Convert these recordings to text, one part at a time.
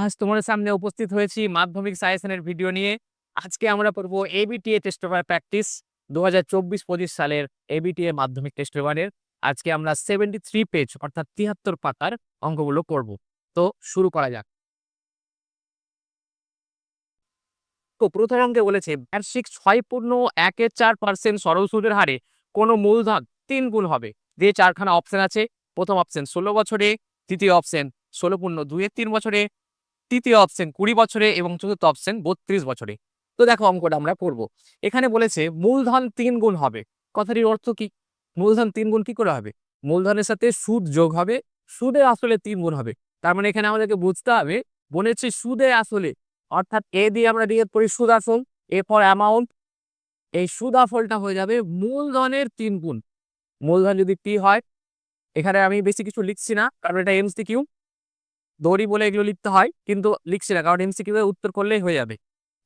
আজ তোমার সামনে উপস্থিত হয়েছি মাধ্যমিক সায়েন্সের ভিডিও নিয়ে। আজকে আমরা পড়ব এবিটিএ টেস্ট পেপার প্র্যাকটিস দু হাজার চব্বিশ পঁচিশ সালের এবিটিএ মাধ্যমিক টেস্ট পেপারের আজকে আমরা সেভেন্টি থ্রি পেজ অর্থাৎ তিয়াত্তর পাতার অঙ্কগুলো করব তো শুরু করা যাক। তো প্রথম অঙ্কে বলেছে, বার্ষিক ছয় পূর্ণ একের চার পার্সেন্ট সরল সুদের হারে কোনো মূলধন তিন গুণ হবে। যে চারখানা অপশন আছে, প্রথম অপশন ষোলো বছরে তৃতীয় অপশন ষোলো পূর্ণ দুইয়ের তিন বছরে তৃতীয় অপশন কুড়ি বছরে এবং চতুর্থ অপশন বত্রিশ বছরে। তো দেখো অঙ্কটা আমরা করব। এখানে বলেছে মূলধন তিন গুণ হবে। কথাটির অর্থ কি? মূলধন তিন গুণ কি করে হবে? মূলধনের সাথে সুদ যোগ হবে। সুদে আসলে তিন গুণ হবে। তার মানে এখানে আমাদেরকে বুঝতে হবে, বলেছে সুদে আসলে, অর্থাৎ এ দিয়ে আমরা দিয়ে পড়ি সুদ আসল এ ফর অ্যামাউন্ট এই সুদ আসলটা হয়ে যাবে মূলধনের তিন গুণ। মূলধন যদি পি হয়, এখানে আমি বেশি কিছু লিখছি না, কারণ এটা এমসিকিউ দড়ি বলে এগুলো লিখতে হয়, কিন্তু লিখছি না, কারণ এমসিকিউ উত্তর করলেই হয়ে যাবে।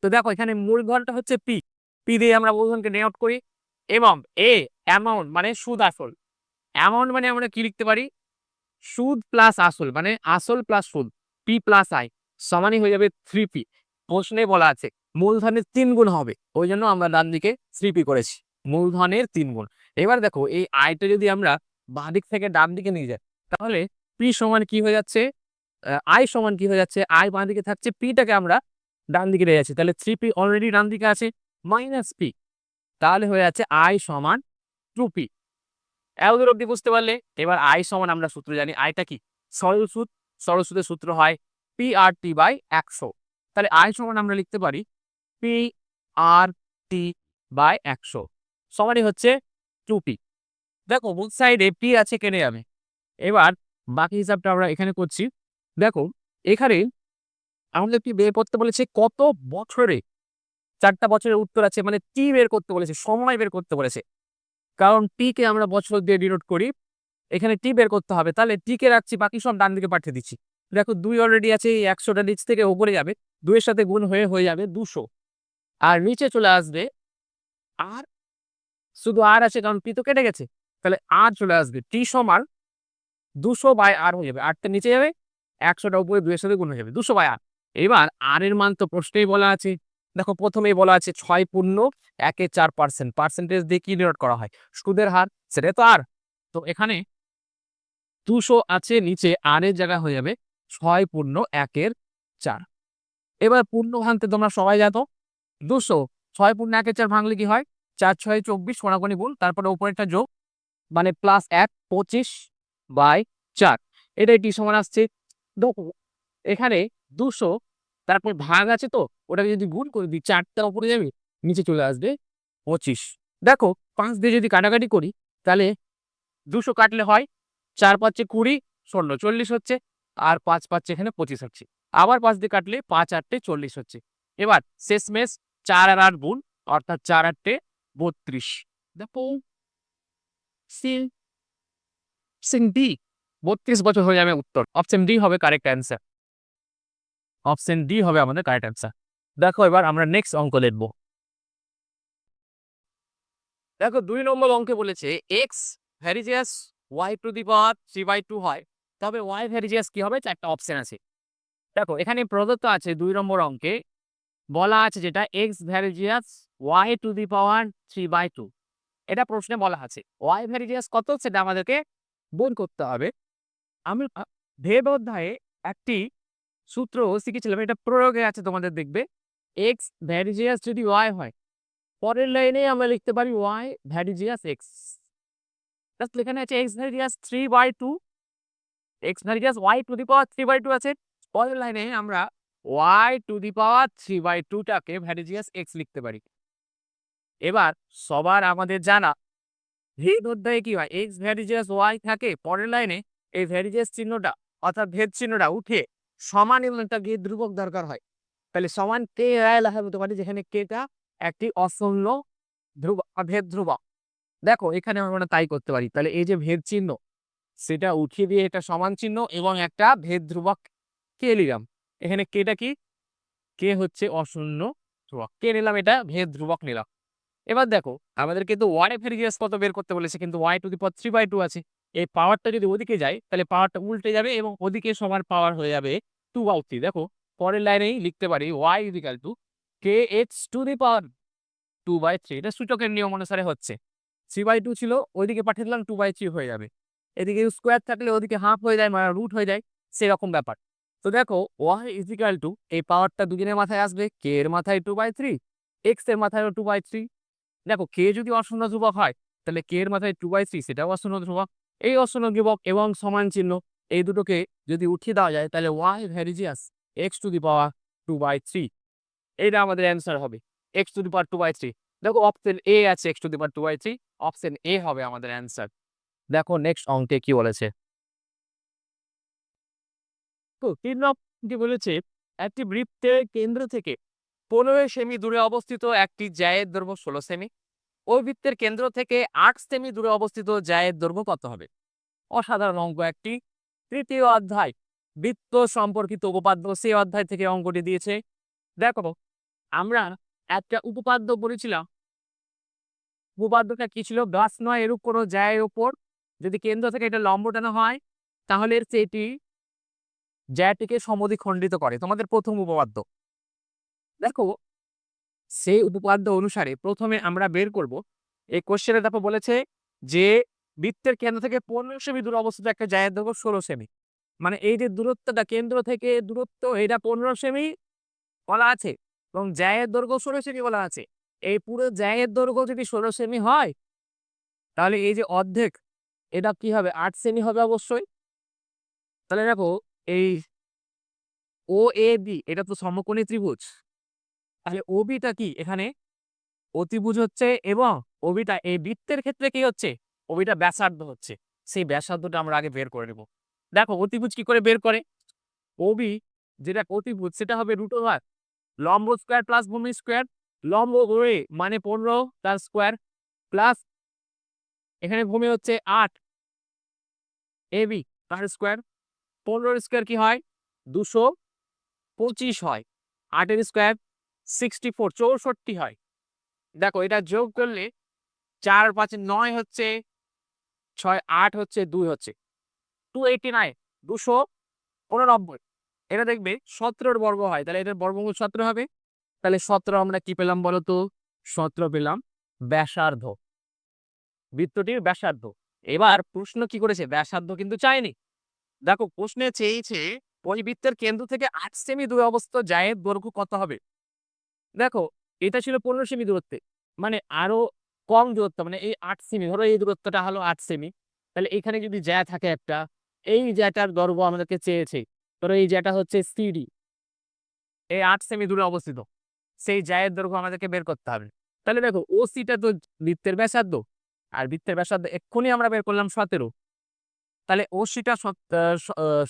তো দেখো, এখানে মূল মূলধনটা হচ্ছে পি পি দিয়ে আমরা মূলধনকে নেওট করি এবং এ অ্যামাউন্ট মানে সুদ আসল। অ্যামাউন্ট মানে আমরা কি লিখতে পারি? সুদ প্লাস আসল মানে আসল প্লাস সুদ পি প্লাস আই সমানই হয়ে যাবে থ্রি পি প্রশ্নে বলা আছে, মূলধনের তিন গুণ হবে, ওই জন্য আমরা ডান দিকে থ্রি পি করেছি, মূলধনের তিন গুণ। এবার দেখো, এই আয়টা যদি আমরা বাঁ দিক থেকে ডান দিকে নিয়ে যাই, তাহলে পি সমান কি হয়ে যাচ্ছে? আই সমান কি হয়ে যাচ্ছে? আই বাঁ দিকে থাকছে পিটাকে আমরা ডান দিকে নিয়ে যাচ্ছি। তাহলে থ্রি পি অলরেডি ডান দিকে আছে মাইনাস পি তাহলে হয়ে যাচ্ছে আই সমান টু পি এতদূর অব্দি বুঝতে পারলে, এবার আই সমান আমরা সূত্র জানি। আইটা কি? সরল সুদ সরল সুদের সূত্র হয় পি আর টি বাই একশো। তাহলে আই সমান আমরা লিখতে পারি পি আর টি বাই একশো। সমানই হচ্ছে টু পি দেখো বুথ সাইডে পি আছে, কেটে যাবে। এবার বাকি হিসাবটা আমরা এখানে করছি। দেখো, এখানে আমাদের কি বের করতে বলেছে কত বছরে? চারটা বছরের উত্তর আছে মানে টি বের করতে বলেছে, সময় বের করতে বলেছে। কারণ টি কে আমরা বছর দিয়ে ডিনোট করি, এখানে টি বের করতে হবে। তাহলে টি কে রাখছি, বাকি সব ডান দিকে পাঠিয়ে দিচ্ছি। দেখো, দুই অলরেডি আছে, এই একশোটা নিচ থেকে উপরে যাবে, দুইয়ের সাথে গুণ হয়ে হয়ে যাবে দুশো। আর নিচে চলে আসবে আর শুধু আর আছে, কারণ পি তো কেটে গেছে। তাহলে আর চলে আসবে টি সমান দুশো বাই আর হয়ে যাবে। আটটা নিচে যাবে একশোটা উপরে দুইয়ের সাথে গুণ হয়ে যাবে। দুশো বাই এবার আর এর মান তো প্রশ্নেই বলা আছে। দেখো, প্রথমেই বলা আছে ছয় পূর্ণ একে চার পার্সেন্ট পার্সেন্টেজ দিয়ে কি ডিনোট করা হয়? সুদের হার সেটা তো আর। তো এখানে দুশো আছে, নিচে আর এর জায়গা হয়ে যাবে ছয় পূর্ণ একের চার। এবার পূর্ণ ভাঙতে তোমরা সবাই জানো, দুশো, ছয় পূর্ণ একের চার ভাঙলে কি হয়? চার, ছয়, চব্বিশ কোনাকোনি গুণ, তারপরে উপরেরটা যোগ মানে প্লাস এক, পঁচিশ বাই চার। এটাই টি সমান আসছে দেখো এখানে দুশো, তারপর ভাগ আছে তো, ওটাকে যদি গুণ করে দিই, চারটা উপরে যাবে, নিচে চলে আসবে পঁচিশ। দেখো, পাঁচ দিয়ে যদি কাটাকাটি করি, তাহলে দুশো কাটলে হয় চার পাঁচে কুড়ি শূন্য চল্লিশ হচ্ছে, আর পাঁচ পাঁচে এখানে পঁচিশ হচ্ছে। আবার পাঁচ দিয়ে কাটলে পাঁচ আটটে চল্লিশ হচ্ছে। এবার শেষমেশ চার আর আট গুণ, অর্থাৎ চার আটটে বত্রিশ। দেখো সিল সিং ডি বত্রিশ বছর হয়ে যাবে উত্তর। অপশন ডি হবে কারেক্ট অ্যান্সার অপশন ডি হবে আমাদের কারেক্ট অ্যান্সার দেখো এবার আমরা নেক্সট অঙ্ক লিখব দেখো দুই নম্বর অঙ্কে বলেছে X varies as Y to the power three by two হয়। তবে ওয়াই ভ্যারিজিয়াস কি হবে? চারটা অপশন আছে। দেখো এখানে প্রদত্ত আছে দুই নম্বর অঙ্কে বলা আছে যেটা X varies as Y to the power three by two এটা প্রশ্নে বলা আছে। ওয়াই ভ্যারিজিয়াস কত? সেটা আমাদেরকে বোন করতে হবে। আমি ভেব অধ্যায়ে একটি সূত্র শিখেছিলাম, এটা প্রয়োগে আছে তোমাদের দেখবে। এক্স ভ্যারিজিয়াস যদি ওয়াই হয়, পরের লাইনে আমরা লিখতে পারি ওয়াই ভ্যারিজিয়াস এক্স জাস্ট এখানে আছে X varies as three by two X varies as Y to the power three by two আছে। পরের লাইনে আমরা Y to the power three by টুটাকে varies as x লিখতে পারি। এবার সবার আমাদের জানা। ভেদ অধ্যায়ে কি হয়? এক্স ভ্যারিজিয়াস ওয়াই থাকে, পরের লাইনে এই ভ্যারিজিয়াস চিহ্নটা অর্থাৎ ভেদ চিহ্নটা উঠে সমান এবং একটা গিয়ে ধ্রুবক দরকার হয়। তাহলে সমান কে রায় লেখা হতে পারে যেখানে কেটা একটি অশূন্য ধ্রুব ভেদ ধ্রুবক। দেখো, এখানে আমরা তাই করতে পারি। তাহলে এই যে ভেদ চিহ্ন, সেটা উঠিয়ে দিয়ে এটা সমান চিহ্ন এবং একটা ভেদ ধ্রুবক কে নিলাম। এখানে কেটা কি? কে হচ্ছে অশূন্য ধ্রুবক। কে নিলাম এটা, ভেদ ধ্রুবক নিলাম। এবার দেখো, আমাদের কিন্তু ওয়াই ভেরিজিয়াস কত বের করতে বলেছে? কিন্তু Y to the power three by two আছে। এই পাওয়ারটা যদি ওদিকে যায়, তাহলে পাওয়ারটা উল্টে যাবে এবং ওদিকে সমান পাওয়ার হয়ে যাবে টু বাই থ্রি দেখো, পরের লাইনেই লিখতে পারি Y is equal to K X to the power two by three এটা সূচকের নিয়ম অনুসারে হচ্ছে। থ্রি বাই টু ছিল, ওইদিকে পাঠিয়ে দিলাম টু বাই থ্রি হয়ে যাবে। এদিকে স্কোয়ার থাকলে ওদিকে হাফ হয়ে যায় মানে রুট হয়ে যায়, সেরকম ব্যাপার। তো দেখো ওয়াই ইজিক্যাল টু এই পাওয়ারটা দুদিনের মাথায় আসবে কে এর মাথায় টু বাই থ্রি এক্সের মাথায় টু বাই থ্রি দেখো কে যদি অশূন্য ধ্রুবক হয়, তাহলে কে এর মাথায় টু বাই থ্রি সেটাও অশূন্য ধ্রুবক এই অশূন্য ধ্রুবক এবং সমান চিহ্ন এই দুটোকে যদি উঠিয়ে দেওয়া যায়, তাহলে Y varies as X to the power two by three এইটা আমাদের অ্যান্সার হবে X to the power two by three দেখো অপশন এ আছে X to the power two by three option A হবে আমাদের অ্যান্সার দেখো নেক্সট অঙ্কে কি বলেছে? তো তিন নম্বরটি বলেছে, একটি বৃত্তের কেন্দ্র থেকে পনেরো সেমি দূরে অবস্থিত একটি জায়ের দৈর্ঘ্য ষোলো সেমি ওই বৃত্তের কেন্দ্র থেকে আট সেমি দূরে অবস্থিত জায়ের দৈর্ঘ্য কত হবে? অসাধারণ অঙ্ক একটি। তৃতীয় অধ্যায়। বৃত্ত সম্পর্কিত উপপাদ্য। সেই অধ্যায় থেকে অঙ্কটি দিয়েছে। দেখো, আমরা একটা উপপাদ্য পড়েছিলাম। উপপাদ্যটা কি ছিল? গাছ নয়, এরূপ কোনো জায়ের ওপর যদি কেন্দ্র থেকে এটা লম্ব টানা হয়, তাহলে সেটি জায়টিকে সমদ্বিখণ্ডিত করে। তোমাদের প্রথম উপপাদ্য। দেখো সেই উপপাদ্য অনুসারে প্রথমে আমরা বের করব। এই কোশ্চেনে দেখো বলেছে যে বৃত্তের কেন্দ্র থেকে পনেরো সেমি দূরে অবস্থিত একটা জায়ের দৈর্ঘ্য ষোলো সেমি। মানে এই যে দূরত্বটা, কেন্দ্র থেকে দূরত্ব, এটা পনেরো সেমি বলা আছে এবং জায়ের দৈর্ঘ্য ষোলো সেমি বলা আছে। এই পুরো জায়ের দৈর্ঘ্য যদি ষোলো সেমি হয়, তাহলে এই যে অর্ধেক, এটা কি হবে? আট সেমি হবে অবশ্যই। তাহলে দেখো এই ও এ বি এটা তো সমকোণী ত্রিভুজ। তাহলে ওবিটা কি? এখানে অতিভুজ হচ্ছে এবং ওবিটা, এই বৃত্তের ক্ষেত্রে কি হচ্ছে? ওবিটা ব্যাসার্ধ হচ্ছে। সেই ব্যাসার্ধটা আমরা আগে বের করে নেব। দেখো, অতিভুজ কি করে বের করে? ওবি যেটা অতিভুজ, সেটা হবে রুট ওভার লম্ব স্কোয়ার প্লাস ভূমি স্কোয়ার। লম্ব গড়ে মানে পনেরো তার স্কোয়ার প্লাস এখানে ভূমি হচ্ছে আট। এ বি তার স্কোয়ার। পনেরোর স্কোয়ার কি হয়? দুশো পঁচিশ হয়। আটের স্কোয়ার সিক্সটি ফোর চৌষট্টি হয়। দেখো, এটা যোগ করলে চার পাঁচ নয় হচ্ছে ছয়, আট হচ্ছে দুই হচ্ছে। টু এইটি নাইন দুশো উননব্বই। এটা দেখবে সতেরোর বর্গ হয়, তাহলে এটার বর্গমূল সতেরো হবে। তাহলে সতেরো আমরা কি পেলাম বলো তো? সতেরো পেলাম ব্যাসার্ধ। বৃত্তটির ব্যাসার্ধ। এবার প্রশ্ন কি করেছে? ব্যাসার্ধ কিন্তু চায়নি। দেখো, প্রশ্নে চেয়েছে ওই বৃত্তের কেন্দ্র থেকে আট সেমি দূরে অবস্থিত জায়ের দৈর্ঘ্য কত হবে? দেখো, এটা ছিল পনেরো সেমি দূরত্বে। মানে আরও কম দূরত্ব মানে এই আট সেমি, ধরো এই দূরত্বটা হলো আট সেমি। তাহলে এখানে যদি জ্যা থাকে একটা, এই জ্যাটার দৈর্ঘ্য আমাদেরকে চেয়েছে। ধরো এই জ্যাটা হচ্ছে সিডি। এই আট সেমি দূরে অবস্থিত। সেই জায়ের দৈর্ঘ্য আমাদেরকে বের করতে হবে। তাহলে দেখো ও সিটা তো বৃত্তের ব্যাসার্ধ। আর বৃত্তের ব্যাসার্ধ এক্ষুনি আমরা বের করলাম সতেরো। তাহলে ও সিটা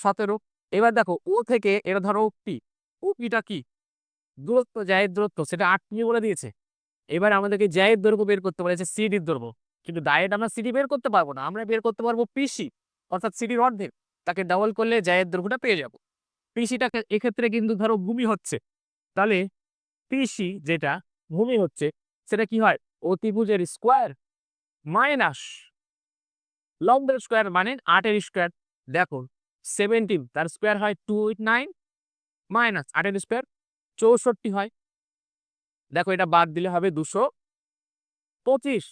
সতেরো। এবার দেখো, ও থেকে এটা ধরো পি। ও পিটা কি? দূরত্ব, জায়ের দূরত্ব, সেটা আট মিলি বলে দিয়েছে। এবার আমাদেরকে জায়ের দৈর্ঘ্য বের করতে বলেছে সিডির দৈর্ঘ্য। কিন্তু ডায়েট আমরা সিডি বের করতে পারব না, আমরা বের করতে পারব পিসি, অর্থাৎ সিডির অর্ধেক। তাকে ডাবল করলে জায়ের দৈর্ঘ্যটা পেয়ে যাব। পিসিটাকে এক্ষেত্রে কিন্তু ধরো ভূমি হচ্ছে। তাহলে পিসি যেটা, ভূমি হচ্ছে, সেটা কি হয়? অতিভুজের স্কোয়ার মাইনাস লম্বের স্কোয়ার মানে আটের স্কোয়ার দেখো সেভেন্টিন তার স্কোয়ার হয় টু এইট নাইন মাইনাস আটের স্কোয়ার চৌষট্টি হয়। দেখো এটা বাদ দিলে হবে দুশো পঁচিশ।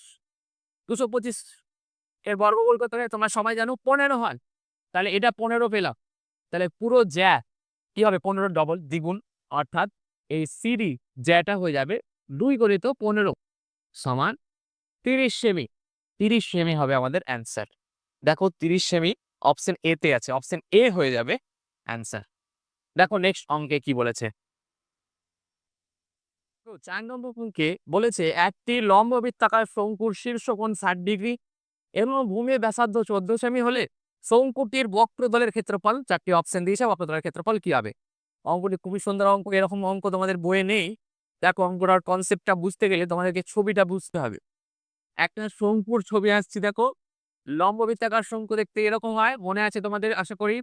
দুশো পঁচিশ এর বর্গমূল কত হয়? তোমরা সময় জানো পনেরো হয়। তাহলে এটা পনেরো পেলাম। তাহলে পুরো জ্যা কি হবে? পনেরো ডবল দ্বিগুণ অর্থাৎ এই সিডি জ্যাটা হয়ে যাবে দুই গণিত পনেরো সমান তিরিশ সেমি। তিরিশ সেমি হবে আমাদের অ্যান্সার। দেখো তিরিশ সেমি অপশন এ তে আছে। অপশন এ হয়ে যাবে অ্যান্সার। দেখো নেক্সট অঙ্কে কি বলেছে? নম্বর বলেছে, একটি লম্ব বৃত্তাকার শঙ্কুর শীর্ষকোণ ষাট ডিগ্রি এবং ভূমির ব্যাসার্ধ চোদ্দ সেমি হলে শঙ্কুটির বক্রদলের ক্ষেত্রফল চারটি অপশন দিয়েছে। বক্রদলের ক্ষেত্রফল কি হবে? অঙ্কটি খুবই সুন্দর অঙ্ক, এরকম অঙ্ক তোমাদের বইয়ে নেই। দেখো অঙ্কটার কনসেপ্টটা বুঝতে গেলে তোমাদেরকে ছবিটা বুঝতে হবে। একটা শঙ্কুর ছবি আসছি, দেখো। লম্ব বৃত্তাকার শঙ্কু দেখতে এরকম হয়, মনে আছে তোমাদের? আশা করি।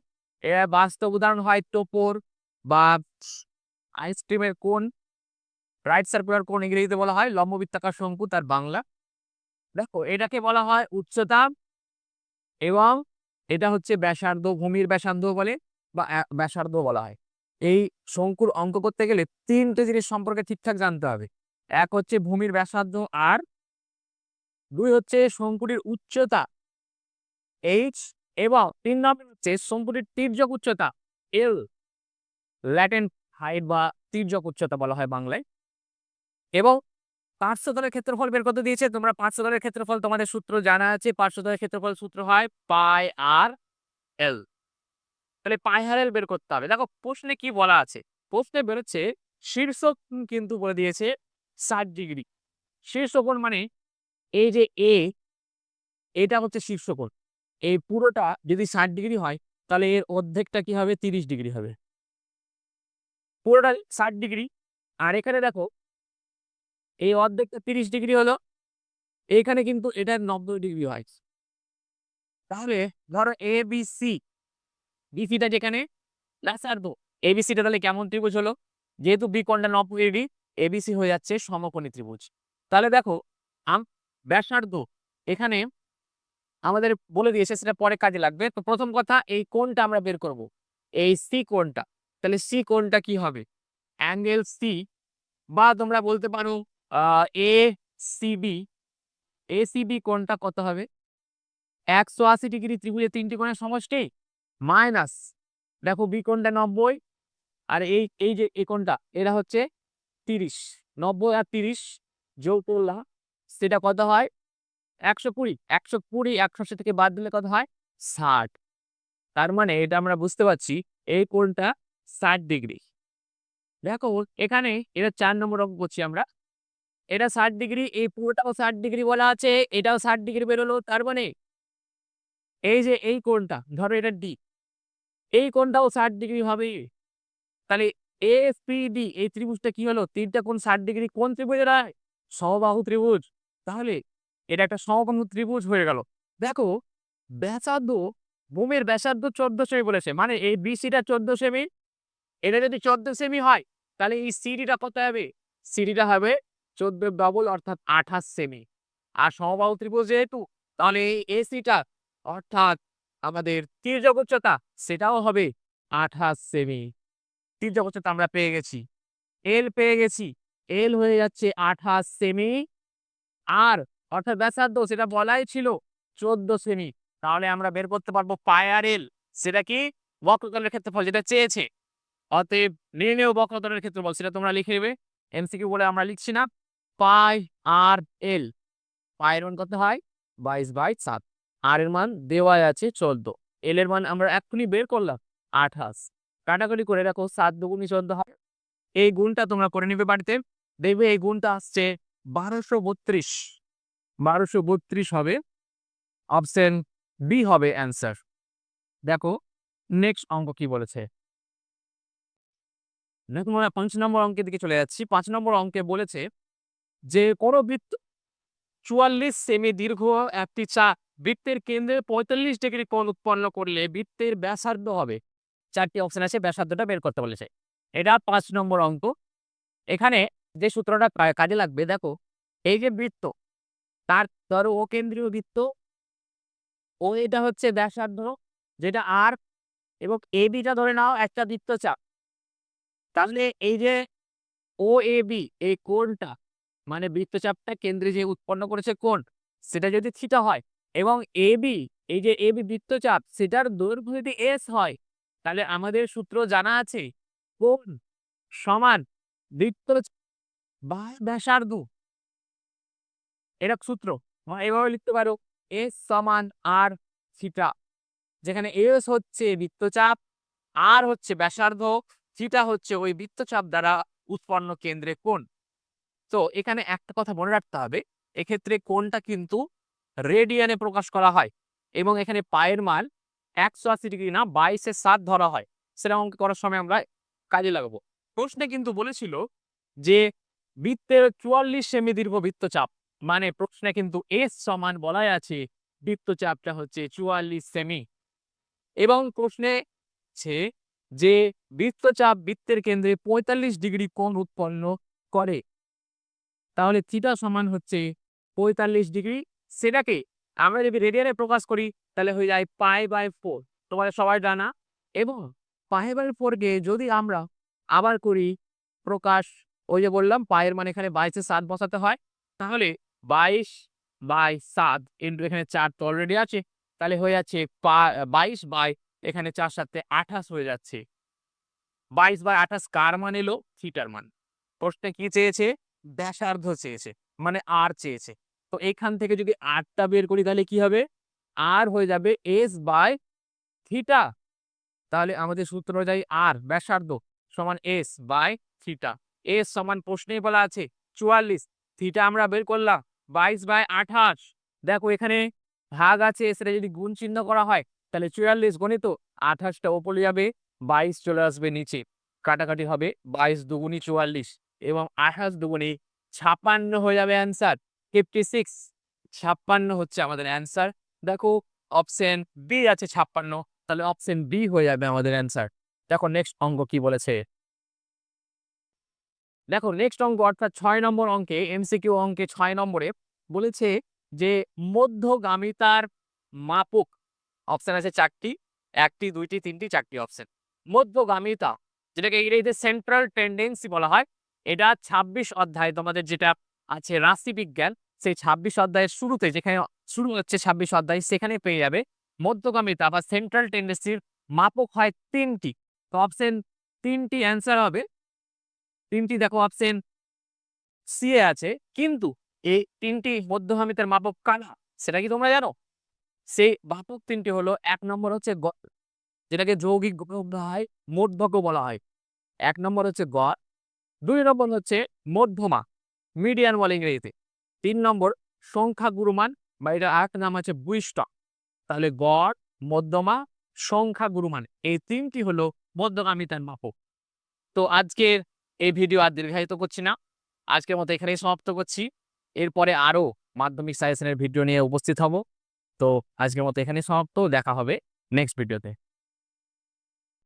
এর বাস্তব উদাহরণ হয় টোপর বা আইসক্রিমের কোন রাইট সার্কুলার কোন ইংরেজিতে বলা হয় লম্ব বৃত্তাকার শঙ্কু, তার বাংলা। দেখো, এটাকে বলা হয় উচ্চতা এবং এটা হচ্ছে ব্যাসার্ধ, ভূমির ব্যাসার্ধ বলে বা ব্যাসার্ধ বলা হয়। এই শঙ্কুর অঙ্ক করতে গেলে তিনটে জিনিস সম্পর্কে ঠিকঠাক জানতে হবে। এক হচ্ছে ভূমির ব্যাসার্ধ আর দুই হচ্ছে শঙ্কুটির উচ্চতা এইচ এবং তিন নম্বর হচ্ছে শঙ্কুটির তীর্যক উচ্চতা এল ল্যাটেন হাইট বা তীর্যক উচ্চতা বলা হয় বাংলায়। এবং পার্শ্বতলের ক্ষেত্রফল বের করতে দিয়েছে। তোমরা পার্শ্বতলের ক্ষেত্রফল তোমাদের সূত্র জানা আছে। পার্শ্বতলের ক্ষেত্রফল সূত্র হয় পাই আর এল। তাহলে পাই আর এল বের করতে হবে। দেখো, প্রশ্নে কি বলা আছে? প্রশ্নে বেরোচ্ছে, শীর্ষক কিন্তু বলে দিয়েছে ষাট ডিগ্রি। শীর্ষকোণ মানে এই যে এ এটা হচ্ছে শীর্ষকোণ এই পুরোটা যদি ষাট ডিগ্রি হয়, তাহলে এর অর্ধেকটা কি হবে? তিরিশ ডিগ্রি হবে। পুরোটা ষাট ডিগ্রি। আর এখানে দেখো এই অর্ধেকটা তিরিশ ডিগ্রি হলো। এখানে কিন্তু এটা নব্বই ডিগ্রি হয়। তাহলে ধরো এ বি সি বিসিটা যেখানে ব্যাসার্ধ এবিসিটা তাহলে কেমন ত্রিভুজ হলো? যেহেতু বি কোণটা নব্বই ডিগ্রি এবিসি হয়ে যাচ্ছে সমকোণী ত্রিভুজ। তাহলে দেখো, আম, ব্যাসার্ধ এখানে আমাদের বলে দিয়েছে, সেটা পরে কাজে লাগবে। তো প্রথম কথা, এই কোণটা আমরা বের করব। এই সি কোণটা। তাহলে সি কোণটা কি হবে? অ্যাঙ্গেল সি বা তোমরা বলতে পারো এ সিবি এ সিবি কোণটা কত হবে? একশো আশি ডিগ্রি ত্রিভুজের তিনটি কোণের সমষ্টি মাইনাস, দেখো বি কোণটা নব্বই, আর এই এই যে এই কোণটা, এটা হচ্ছে তিরিশ, নব্বই আর তিরিশ যোগ করলাম, সেটা কত হয়? একশো কুড়ি একশো কুড়ি, একশো থেকে বাদ দিলে কত হয়? ষাট। তার মানে এটা আমরা বুঝতে পারছি, এই কোণটা ষাট ডিগ্রি। দেখো, এখানে এটা চার নম্বর অঙ্ক করছি আমরা। এটা ষাট ডিগ্রি, এই পুরোটাও ষাট ডিগ্রি বলা আছে, এটাও ষাট ডিগ্রি বেরোলো, তার মানে এই যে এই কোণটা, ধরো এটা ডি এই কোণটাও ষাট ডিগ্রি হবে। তাহলে এসপিডি এই ত্রিভুজটা কি হলো? তিনটা কোণ ষাট ডিগ্রি কোন ত্রিভুজের হয় সমবাহু ত্রিভুজ। তাহলে এটা একটা সমবাহু ত্রিভুজ হয়ে গেল। দেখো, ব্যাসার্ধ ভূমির ব্যাসার্ধ চোদ্দ সেমি বলেছে মানে এই বিসিটা চোদ্দ সেমি এটা যদি চোদ্দ সেমি হয়, তাহলে এই সিডিটা কত হবে? সিডিটা হবে চোদ্দ ডবল অর্থাৎ আঠাশ সেমি আর সমবাহু ত্রিভুজ যেহেতু, তাহলে এই এসিটা অর্থাৎ আমাদের তির্যক উচ্চতা সেটাও হবে আঠাশ সেমি তির্যক উচ্চতা আমরা পেয়ে গেছি। এল পেয়ে গেছি। এল হয়ে যাচ্ছে আঠাশ সেমি আর অর্থাৎ ব্যাসার্ধ সেটা বলাই ছিল চোদ্দ সেমি তাহলে আমরা বের করতে পারব পায়ার এল সেটা কি? বক্রতলের ক্ষেত্রফল যেটা চেয়েছে। অতএব নির্ণেয় বক্রতলের ক্ষেত্রফল সেটা তোমরা লিখে নেবে। এমসিকিউ বলে আমরা লিখছি না। পাই আর এল। পায়ের মান কত হয়? বাইশ বাই সাত। আর এর মান দেওয়া আছে চোদ্দ। এল এর মান আমরা এক্ষুনি বের করলাম, আঠাশ। কাটাকাটি করে রাখো সাত দুগুণি চোদ্দ হয়। এই গুণটা তোমরা করে নিবে বাড়িতে। দেখবে এই গুণটা আসছে বারোশো বত্রিশ। বারোশো বত্রিশ হবে অপশন বি হবে অ্যান্সার। দেখো, নেক্সট অঙ্ক কি বলেছে? আমরা পাঁচ নম্বর অঙ্কের দিকে চলে যাচ্ছি। পাঁচ নম্বর অঙ্কে বলেছে যে কোনো বৃত্ত চুয়াল্লিশ সেমি দীর্ঘ একটি চা বৃত্তের কেন্দ্রে পঁয়তাল্লিশ ডিগ্রি কোণ উৎপন্ন করলে বৃত্তের ব্যাসার্ধ হবে। চারটি অপশন আছে, ব্যাসার্ধটা বের করতে বলেছে। এটা পাঁচ নম্বর অঙ্ক। এখানে যে সূত্রটা কাজে লাগবে, দেখো, এই যে বৃত্ত, তার, ধরো, ও কেন্দ্রীয় বৃত্ত, ও এটা হচ্ছে ব্যাসার্ধ, যেটা আর এবং এ বিটা ধরে নাও একটা বৃত্তচাপ। তাহলে এই যে ও, এ, বি, এই কোণটা মানে বৃত্তচাপটা কেন্দ্রে যে উৎপন্ন করেছে কোণ, সেটা যদি থিটা হয় এবং এ বি, এই যে এ বি বৃত্তচাপ, সেটার দৈর্ঘ্য যদি এস হয়, তাহলে আমাদের সূত্র জানা আছে কোণ সমান বৃত্ত বা ব্যাসার্ধ। এটা সূত্র এভাবে লিখতে পারো, এস সমান আর থিটা, যেখানে এস হচ্ছে বৃত্তচাপ, আর হচ্ছে ব্যাসার্ধ, থিটা হচ্ছে ওই বৃত্তচাপ দ্বারা উৎপন্ন কেন্দ্রে কোণ। তো এখানে একটা কথা মনে রাখতে হবে, এক্ষেত্রে কোনটা কিন্তু রেডিয়ানে প্রকাশ করা হয় এবং এখানে পায়ের মান একশো আশি ডিগ্রি না বাইশে সাত ধরা হয়। সেটা অঙ্ক করার সময় আমরা কাজে লাগাবো। প্রশ্নে কিন্তু বলেছিল যে বৃত্তের চুয়াল্লিশ সেমি দীর্ঘ বৃত্তচাপ মানে প্রশ্নে কিন্তু এস সমান বলাই আছে বৃত্তচাপটা হচ্ছে চুয়াল্লিশ সেমি। এবং প্রশ্নে আছে যে বৃত্তচাপ বৃত্তের কেন্দ্রে পঁয়তাল্লিশ ডিগ্রি কোণ উৎপন্ন করে। তাহলে থিটা সমান হচ্ছে পঁয়তাল্লিশ ডিগ্রি। সেটাকে আমরা যদি রেডিয়ানে প্রকাশ করি, তাহলে হয়ে যায় পাই বাই ফোর। তোমাদের সবাই জানা? এবং পাই বাই ফোরকে যদি আমরা আবার করি প্রকাশ, ওই যে বললাম পায়ের মানে এখানে বাইশে সাত বসাতে হয়, তাহলে বাইশ বাই সাত ইন্টু এখানে চার তো অলরেডি আছে। তাহলে হয়ে যাচ্ছে বাইশ বাই এখানে চার সাথে আঠাশ হয়ে যাচ্ছে। বাইশ বাই আঠাশ কার মান এলো? থিটার মান। প্রশ্নে কি চেয়েছে? ব্যাসার্ধ চেয়েছে মানে আর চেয়েছে। তো এখান থেকে যদি আরটা বের করি তাহলে কি হবে? আর হয়ে যাবে এস বাই থিটা তাহলে আমাদের সূত্র অনুযায়ী আর ব্যাসার্ধ সমান এস বাই থিটা এস সমান প্রশ্নেই বলা আছে, চুয়াল্লিশ। থিটা আমরা বের করলাম, বাইশ বাই আঠাশ। দেখো এখানে ভাগ আছে সেটা যদি গুণ চিহ্ন করা হয়, তাহলে চুয়াল্লিশ গণিত, আঠাশটা ওপরে যাবে, বাইশ চলে আসবে নিচে। কাটাকাটি হবে বাইশ দুগুনি চুয়াল্লিশ। এবং আঠাশ দুগুনি ছাপ্পান্ন হয়ে যাবে অ্যান্সার ফিফটি সিক্স ছাপ্পান্ন হচ্ছে আমাদের অ্যান্সার দেখো অপশন বি আছে ছাপ্পান্ন, তাহলে অপশন বি হয়ে যাবে আমাদের অ্যান্সার দেখো নেক্সট অঙ্ক কি বলেছে? দেখো নেক্সট অঙ্ক অর্থাৎ ছয় নম্বর অঙ্কে এমসিকিউ অঙ্কে ছয় নম্বরে বলেছে যে মধ্যগামিতার মাপক অপশন আছে চারটি, একটি, দুইটি, তিনটি, চারটি অপশন মধ্যগামিতা, যেটাকে ইংরেজিতে সেন্ট্রাল টেন্ডেন্সি বলা হয় এটা ২৬ অধ্যায়, তোমাদের যেটা আছে রাশিবিজ্ঞান সেই ২৬ অধ্যায়ের শুরুতে যেখানে শুরু হচ্ছে ২৬ অধ্যায়, সেখানে পেয়ে যাবে মধ্যগামিতা বা সেন্ট্রাল টেন্ডেন্সির মাপক হয় তিনটি। তো অপশন তিনটি অ্যান্সার হবে। তিনটি দেখো অপশন সি এ আছে, কিন্তু এই তিনটি মধ্যগামিতার মাপক কারা? সেটা কি তোমরা জানো? সেই মাপক তিনটি হলো, এক নম্বর হচ্ছে যেটাকে যৌগিক বলা হয় মধ্যক বলা হয়। এক নম্বর হচ্ছে গড় দুই নম্বর হচ্ছে মধ্যমা মিডিয়ান বলে ইংরেজিতে। তিন নম্বর সংখ্যা গুরুমান, বা এটা আরেকটা নাম আছে বুইস্টক তাহলে গড়, মধ্যমা, সংখ্যা গুরুমান, এই তিনটি হলো মধ্যগামিতার মাপক। তো আজকের এই ভিডিও আর দীর্ঘায়িত করছি না। আজকের মতো এখানেই সমাপ্ত করছি। এরপরে আরও মাধ্যমিক সাজেশনের ভিডিও নিয়ে উপস্থিত হব। তো আজকের মতো এখানেই সমাপ্ত। দেখা হবে নেক্সট ভিডিওতে